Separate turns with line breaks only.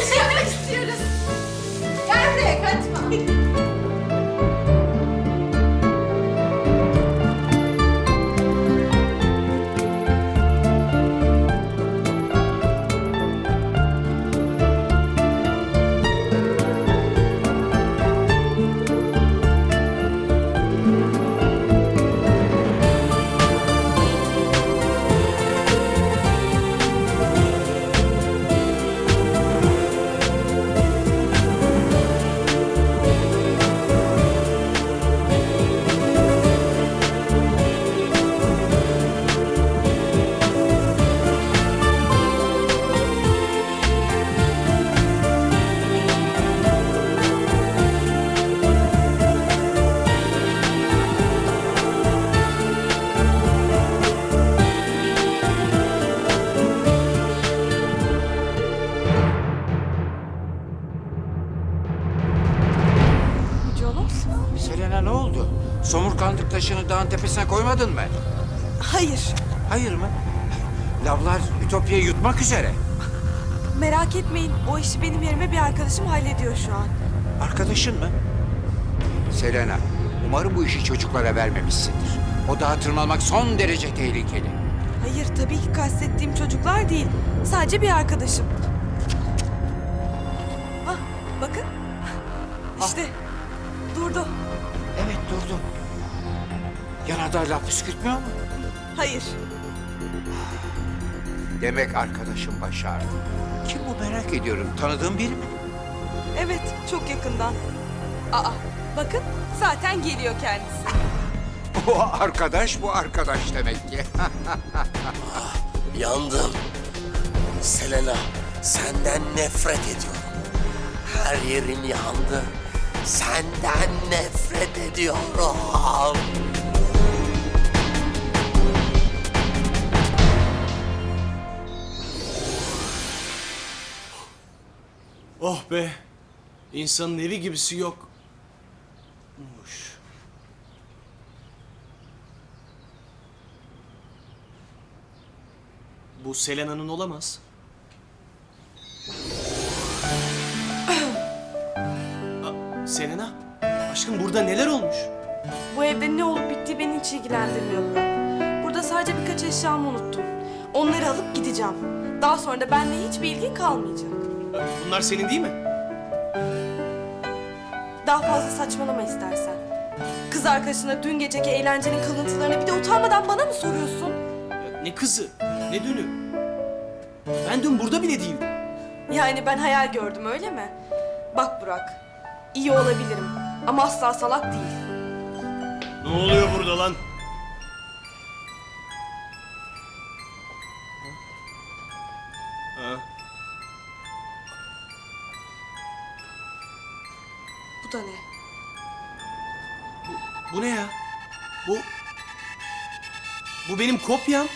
Görüşmek istiyoruz. Somurkandık taşını dağın tepesine koymadın mı?
Hayır.
Hayır mı? Lavlar Ütopya'yı yutmak üzere.
Merak etmeyin. O işi benim yerime bir arkadaşım hallediyor şu an.
Arkadaşın mı? Selena, umarım bu işi çocuklara vermemişsindir. O dağa tırmanmak son derece tehlikeli.
Hayır tabii ki kastettiğim çocuklar değil. Sadece bir arkadaşım. Ah bakın. İşte durdu.
Evet durdu. Yanada laf püskürtmüyor mu?
Hayır.
Demek arkadaşım başardı. Kim bu merak ediyorum. Tanıdığın biri mi?
Evet çok yakından. Aa bakın zaten geliyor kendisi.
Bu arkadaş bu arkadaş demek ki.
Yandım. Selena, senden nefret ediyorum. Her yerim yandı. Senden nefret ediyorum.
Oh be. İnsanın evi gibisi yok. Uş. Bu Selena'nın olamaz. Selena, aşkım burada neler olmuş?
Bu evde ne olup bittiği beni hiç ilgilendirmiyor Burak. Burada sadece birkaç eşyamı unuttum. Onları alıp gideceğim. Daha sonra da benimle hiçbir ilgin kalmayacak.
Bunlar senin değil mi?
Daha fazla saçmalama istersen. Kız arkadaşına dün geceki eğlencenin kalıntılarını bir de utanmadan bana mı soruyorsun?
Ya Ne kızı, ne dünü. Ben dün burada bile değildim.
Yani ben hayal gördüm öyle mi? Bak Burak, iyi olabilirim ama asla salak değil.
Ne oluyor burada lan? Ha?
Bu da ne?
Bu ne ya? Bu... Bu benim kopyam.